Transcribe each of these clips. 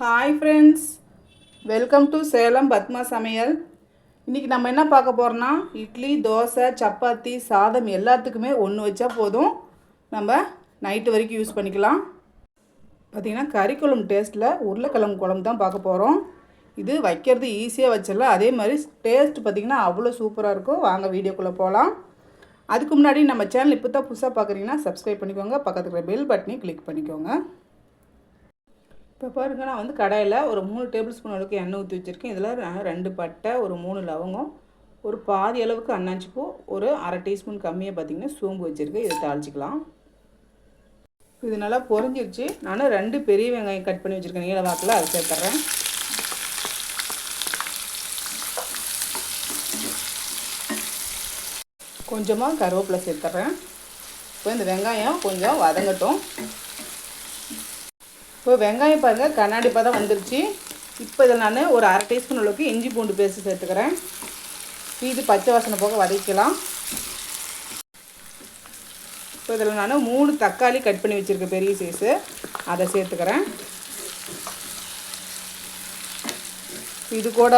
Hi friends welcome to Salem Padma சமையல் இன்றைக்கி நம்ம என்ன பார்க்க போகிறோன்னா இட்லி தோசை சப்பாத்தி சாதம் எல்லாத்துக்குமே ஒன்று வச்சா போதும். நம்ம நைட்டு வரைக்கும் யூஸ் பண்ணிக்கலாம். பார்த்திங்கன்னா கறிக்குழம்பு டேஸ்ட்டில் உருளைக்கிழங்கு குழம்பு தான் பார்க்க போகிறோம் இது வைக்கிறது ஈஸியாக வச்சிடலாம். அதே மாதிரி டேஸ்ட் பார்த்திங்கன்னா அவ்வளோ சூப்பராக இருக்கும். வாங்க வீடியோக்குள்ளே போகலாம் அதுக்கு முன்னாடி நம்ம சேனல் இப்போ தான் புதுசாக பார்க்குறீங்கன்னா சப்ஸ்கிரைப் பண்ணிக்கோங்க. பக்கத்தில் பெல் பட்டனையும் கிளிக் பண்ணிக்கோங்க. இப்போ பாருங்க நான் வந்து கடையில் ஒரு மூணு டேபிள் ஸ்பூன் அளவுக்கு எண்ணெய் ஊற்றி வச்சுருக்கேன். இதில் ரெண்டு பட்டை ஒரு மூணு லவங்கம் ஒரு பாதி அளவுக்கு அன்னாச்சி பூ ஒரு அரை டீஸ்பூன் கம்மியாக பார்த்திங்கன்னா சோம்பு வச்சுருக்கேன். இதை தாளிச்சிக்கலாம். இது நல்லா பொறிஞ்சிருச்சு நான் ரெண்டு பெரிய வெங்காயம் கட் பண்ணி வச்சுருக்கேன். நீல வாக்கில் அதை சேர்த்துட்றேன் கொஞ்சமாக கருவேப்பிலை சேர்த்துட்றேன் இப்போ இந்த வெங்காயம் கொஞ்சம் வதங்கட்டும். இப்போ வெங்காயம் பாருங்கள் கண்ணாடி பதம் வந்துருச்சு. இப்போ இதில் நான் ஒரு அரை டீஸ்பூன் அளவுக்கு இஞ்சி பூண்டு பேஸ்ட் சேர்த்துக்கிறேன். இது பச்சை வாசனை போக வதக்கலாம் இப்போ இதில் நான் மூணு தக்காளி கட் பண்ணி வச்சுருக்கேன் பெரிய சைஸு அதை சேர்த்துக்கிறேன். இது கூட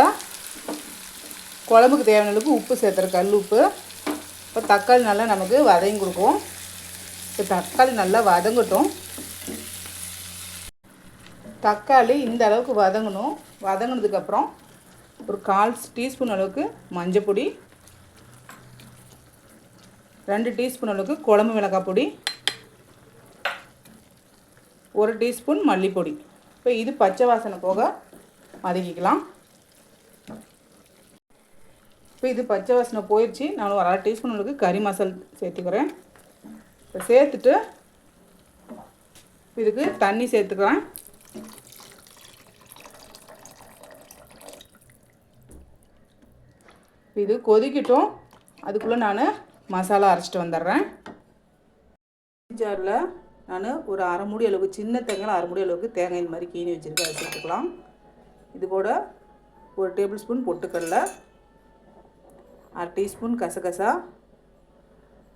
குழம்புக்கு தேவையான அளவுக்கு உப்பு சேர்த்துறேன் கல் உப்பு. இப்போ தக்காளி நல்லா நமக்கு வதங்கி கொடுக்கும். இப்போ தக்காளி நல்லா வதங்கட்டும். தக்காளி இந்த அளவுக்கு வதங்கணும். வதங்கினதுக்கப்புறம் ஒரு கால் டீஸ்பூன் அளவுக்கு மஞ்சள் ரெண்டு டீஸ்பூன் அளவுக்கு குழம்பு மிளகாய் பொடி ஒரு டீஸ்பூன் மல்லிப்பொடி. இப்போ இது பச்சை வாசனை போக வதக்கிக்கலாம் இப்போ இது பச்சை வாசனை போயிடுச்சு நான் ஒரு அரை டீஸ்பூன் அளவுக்கு கறி மசால் சேர்த்துக்கிறேன். இப்போ சேர்த்துட்டு இதுக்கு தண்ணி சேர்த்துக்கிறேன். இது கொதிக்கட்டும். அதுக்குள்ளே நான் மசாலா அரைச்சிட்டு வந்துடுறேன். ஜாரில் நான் ஒரு அரை மூடி அளவுக்கு சின்ன தேங்காய் அரை மூடி அளவுக்கு தேங்காய் இந்த மாதிரி கீனி வச்சுருக்கேன். அதை சேர்த்துக்கலாம். இது கூட ஒரு டேபிள் ஸ்பூன் பொட்டுக்கடலை அரை டீஸ்பூன் கசகசா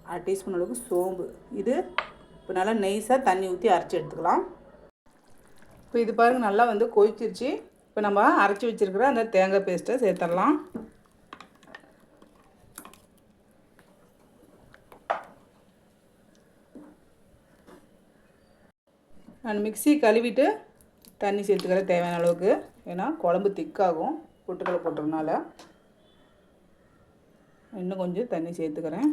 அரை டீஸ்பூன் அளவுக்கு சோம்பு. இது இப்போ நல்லா நெய்ஸாக தண்ணி ஊற்றி அரைச்சி எடுத்துக்கலாம். இப்போ இது பாருங்கள் நல்லா வந்து கொதிச்சிருச்சு. இப்போ நம்ம அரைச்சி வச்சுருக்கிற அந்த தேங்காய் பேஸ்ட்டை சேர்த்துடலாம். நான் மிக்சி கழுவிட்டு தண்ணி சேர்த்துக்கிற தேவையான அளவுக்கு. ஏன்னா குழம்பு திக்காகும் பொட்டுக்கடலை போட்டுறதுனால இன்னும் கொஞ்சம் தண்ணி சேர்த்துக்கிறேன்.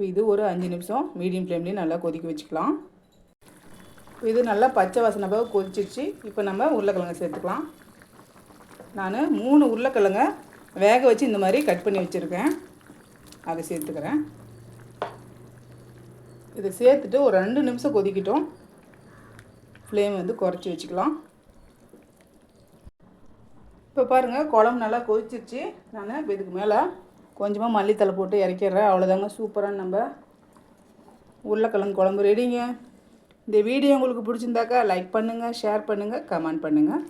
இப்போ இது ஒரு அஞ்சு நிமிஷம் மீடியம் ஃப்ளேம்லேயும் நல்லா கொதிக்க வச்சுக்கலாம். இது நல்லா பச்சை வாசனை போக கொதிச்சிருச்சு. இப்போ நம்ம உருளைக்கிழங்கு சேர்த்துக்கலாம். நான் மூணு உருளைக்கிழங்க வேக வச்சு இந்த மாதிரி கட் பண்ணி வச்சுருக்கேன். அதை சேர்த்துக்கிறேன். இதை சேர்த்துட்டு ஒரு ரெண்டு நிமிஷம் கொதிக்கிட்டோம். ஃப்ளேம் வந்து குறைச்சி வச்சுக்கலாம். இப்போ பாருங்கள் குழம்பு நல்லா கொதிச்சிருச்சு. நான் இப்போ இதுக்கு மேலே கொஞ்சமாக மல்லித்தலை போட்டு இறக்கிடுறேன். அவ்வளோதாங்க சூப்பராக நம்ம உருளைக்கிழங்கு குழம்பு ரெடிங்க இந்த வீடியோ உங்களுக்கு பிடிச்சிருந்தாக்கா லைக் பண்ணுங்கள் ஷேர் பண்ணுங்கள் கமெண்ட் பண்ணுங்கள்